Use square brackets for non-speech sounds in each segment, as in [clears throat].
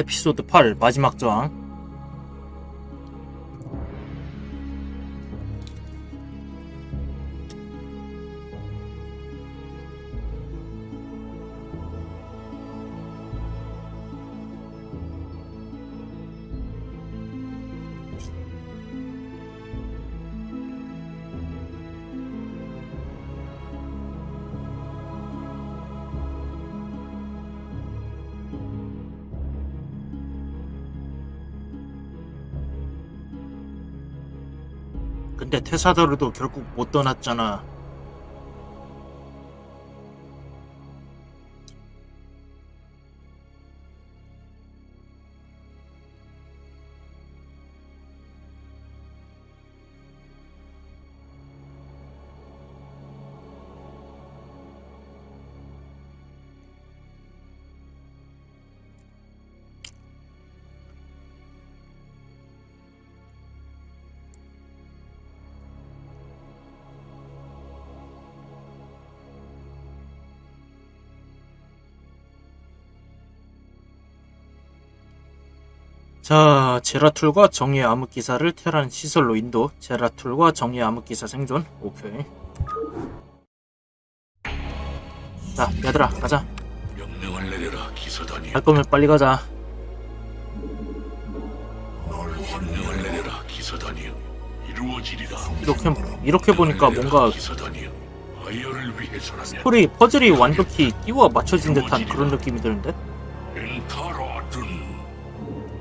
에피소드 8 마지막 저 근데 테사더르도 결국 못 떠났잖아 자, 제라툴과 정의의 암흑기사를 테란 시설로 인도. 제라툴과 정의의 암흑기사 생존. 오케이. 자, 얘들아, 가자. 명령을 내려라 기사단이 갈 거면 빨리 가자. 명령을 내려라 기사단이 이루어지리라 이렇게, 이렇게 보니까 뭔가 스토리, 퍼즐이 완벽히 끼워 맞춰진 듯한 그런 느낌이 드는데?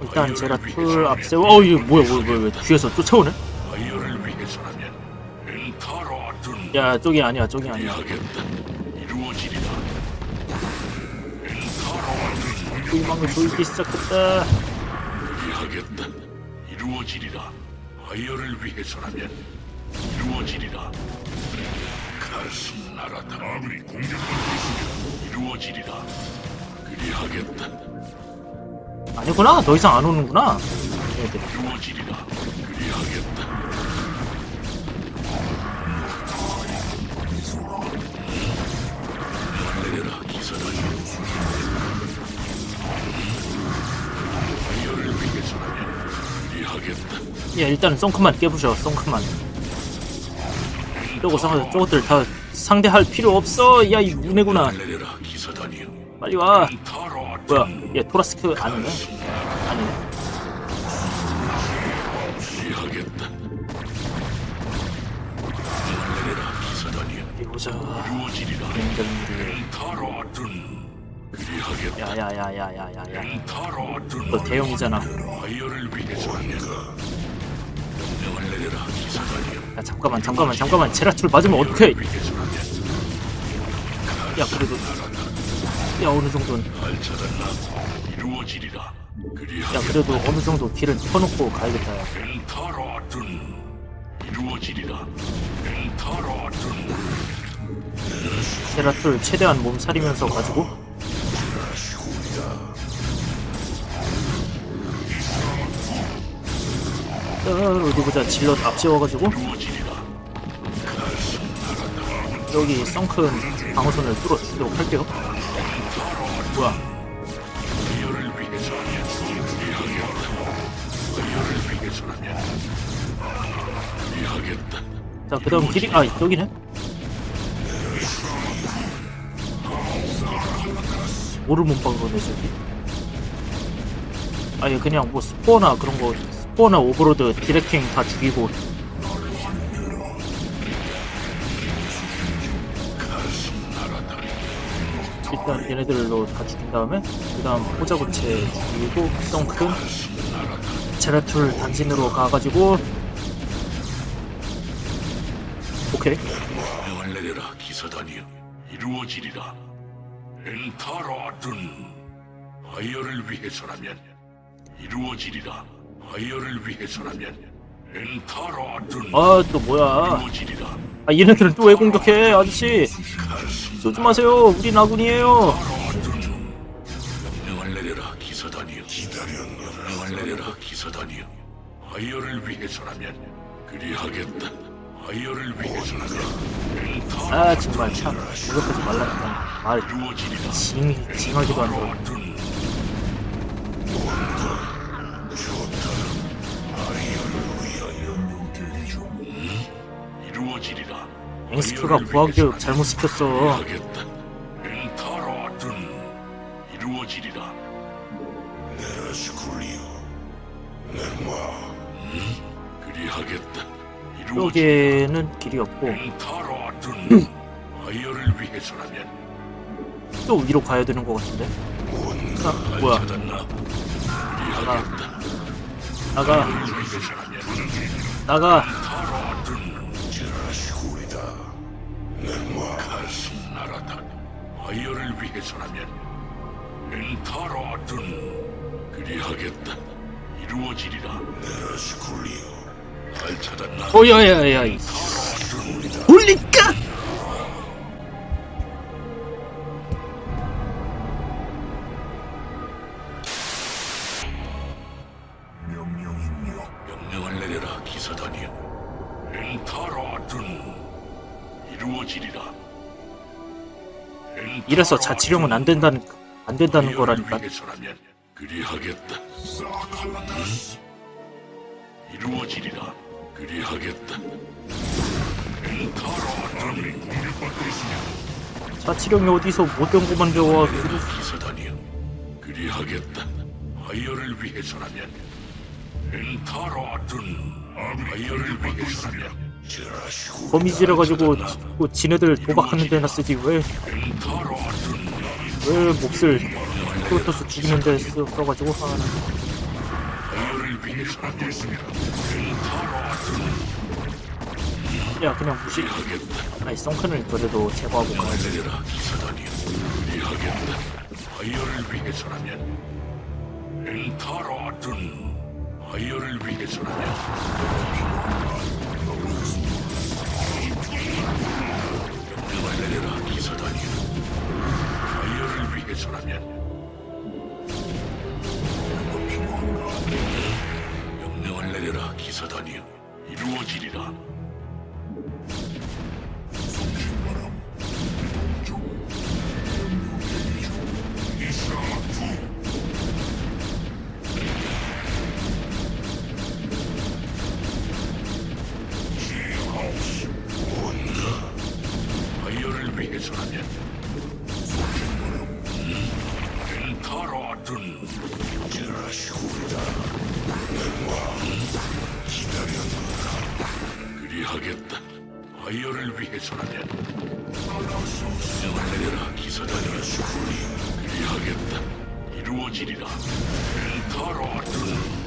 일단 제라툴 앞세워. 어, 이거 뭐야, 뭐야, 뭐야, 왜 뒤에서 쫓아오네? 야, 저기 아니야, 저기 아니야. 꿀망을 보이기 시작했다. 하겠다 이루어지리라 아이어를 위해서라면 이루어지리라 가슴 나라다 아무리 공격받고 있으면 이루어지리라 그리하겠다 아니구나, 더 이상 안 오는구나. 얘들. 이루어지리라 그리하겠다 내려라 기사단이 아이어를 위해서라면 그리하겠다 야, 일단은 썬크만 깨부셔, 썬크만. 저거 상, 저것들 다 상대할 필요 없어. 야, 이 문해구나. 빨리 와. 뭐야, 얘 토라스크 아니네? 아니네. 기사단이 이보자. 야야야야야야야. 너 대형이잖아. 야, 잠깐만, 잠깐만, 잠깐만. 제라툴 맞으면 어떡해. 야, 그래도. 야, 어느 정도는. 야, 그래도 어느 정도 길은 터놓고 가야겠다. 야. 제라툴 최대한 몸살이면서 가지고. 어, 어디 보자. 질럿. 이루어지리라 여기 썬큰 방어선을 뚫어주도록 할게요. 뭐야? 자, 그 다음 길이, 아, 여기네? 뭐를 못 박아내, 저기? 아예 그냥 뭐 스포나 그런 거, 스포나 오버로드, 디렉팅 다 죽이고. 일단 얘네들로 다 죽인 다음에, 그 다음 포자구체 죽이고, 썬큰, 제라툴 단신으로 가가지고, 오케이. 명을 내려라 기사단이여. 이루어지리라. 엔타로든 아이어를 위해서라면 이루어지리라. 아이어를 위해서라면 아, 또 뭐야. 아, 얘네들은 또 왜 공격해, 아저씨? 쏘지 마세요. 우린 아군이에요. 명을 내려라 기사단이여 명을 내려라 기사단이여 아이어를 위해서라면 그리하겠다 아이어를 위해서라면 아, 정말 참. 공격하지 말라니까. 말 이루어지리라 징, 징하기도 안 돼. 앵스크가 부하교육 잘못 시켰어. 여기에는 길이 없고 [clears throat] 또 위로 가야 되는 것 같은데? 아, 뭐야? 나가. 나가. 나가. 아이어를 위해서라면 엔타로든 그리하겠다. 이루어지리라. 네라스쿨리오. 잘 찾았나? 오야야야. 올리까? 이래서 자치령은 안 된다는 안 된다는 거라니까. 그리하겠다. 이루어지리라. 그리하겠다. 자치령이 어디서 못된 것만 배워? 기사단이여 그리하겠다. 아이어를 위해서라면 엔타로든 아이어를 위해서라면 거미질해 가지고 뭐 지네들 도박하는 데나 쓰지. 왜왜 몫을 프로토스 죽이는 데 써, 써가지고 위해서라면 야? 그냥 무시. 아니 썬큰을 그래도 제거하고 가야지 아이어를 위해서라면 엔타로든 아이어를 위해서라면 사다니아 수훈이 이해하겠다. 이루어지리라. 엘타라든.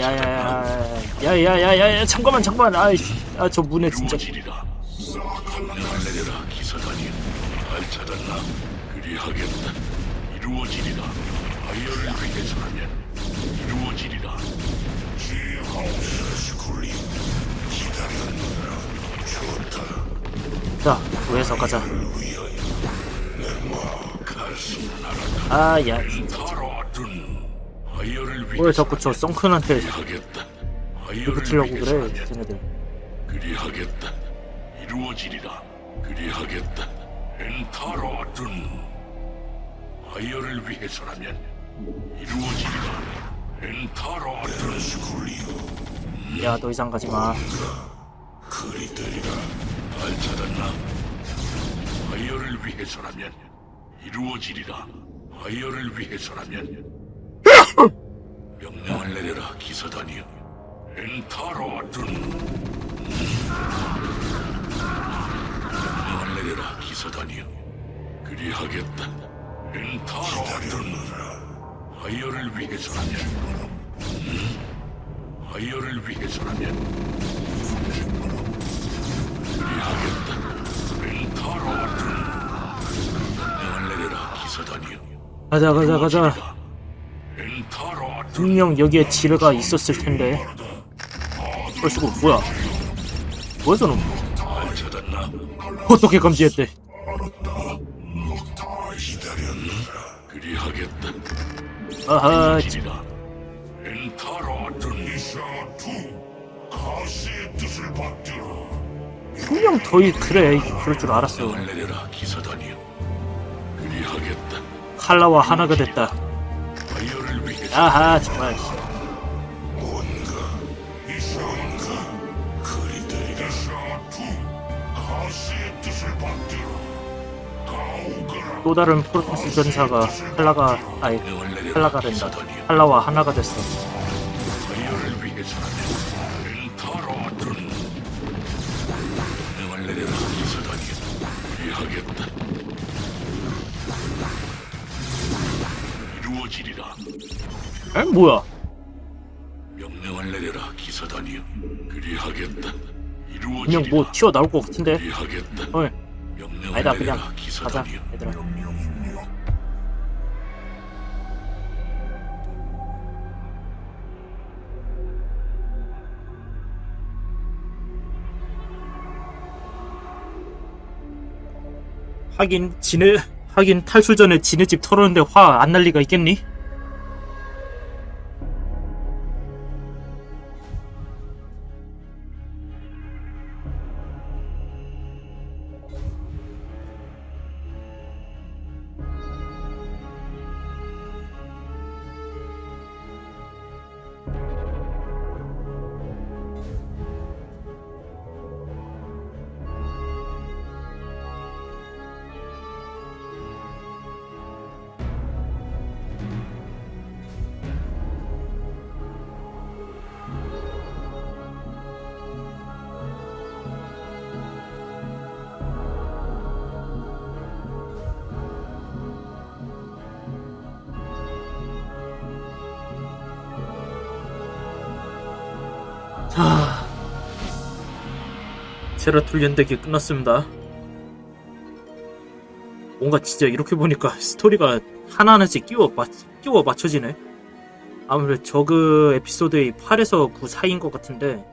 야야야야야야야야야 잠깐만 잠깐만 아이씨 아저 문에 진짜 명을 내려라 잘 찾았나 그리하겠다 이루어지리라 아이어를 위해서라면 이루어지리라 지하우스 기다렸노라 좋다 자 구해서 가자 아야 위해 왜 자꾸 저 썬큰한테 붙으려고 그래 쟤네들 그리하겠다. 이루어지리라. 그리하겠다. 엔타로든 아이어를 위해서라면 이루어지리라. 엔타로든 스쿨리오 야너 이상 가지마 그리들이라. 잘 찾았나? 아이어를 위해서라면 이루어지리라. 아이어를 위해서라면 명령을 내려라 기사단이여. 엔타로든 명령을 내려라 기사단이여. 그리하겠다. 엔타로든 아이어를 위해서라면. 음? 아이어를 위해서라면. 그리하겠다. 엔타로든 엔타로 아둔. 명을 내려라 기사단이여. 가자 가자 가자. 엔타로 분명 여기에 지뢰가 있었을 텐데. 어이구 뭐야? 뭐야 저놈? 어떻게 감지했대? 아하 분명 더이 그래. 그럴 줄 알았어. 칼라와 하나가 됐다 아하 정말. 또 다른 프로토스 전사가 칼라가 아니 칼라가 된다. 칼라와 하나가 됐어 에? 뭐야? 명령을 내려라 기사단이여. 그리하겠다. 이루어지리라. 그냥 뭐 튀어나올 것 같은데? 그리하겠다. 헐 명령을 아니다 내려라 그냥 가자 기사단이여. 얘들아. 하긴 지네 하긴 탈출 전에 지네 집 털었는데 화 안 날 리가 있겠니? 자, 세라툴 연대기 끝났습니다. 뭔가 진짜 이렇게 보니까 스토리가 하나하나씩 끼워, 맞, 끼워 맞춰지네. 아무래도 저그 에피소드의 8에서 9 사이인 것 같은데,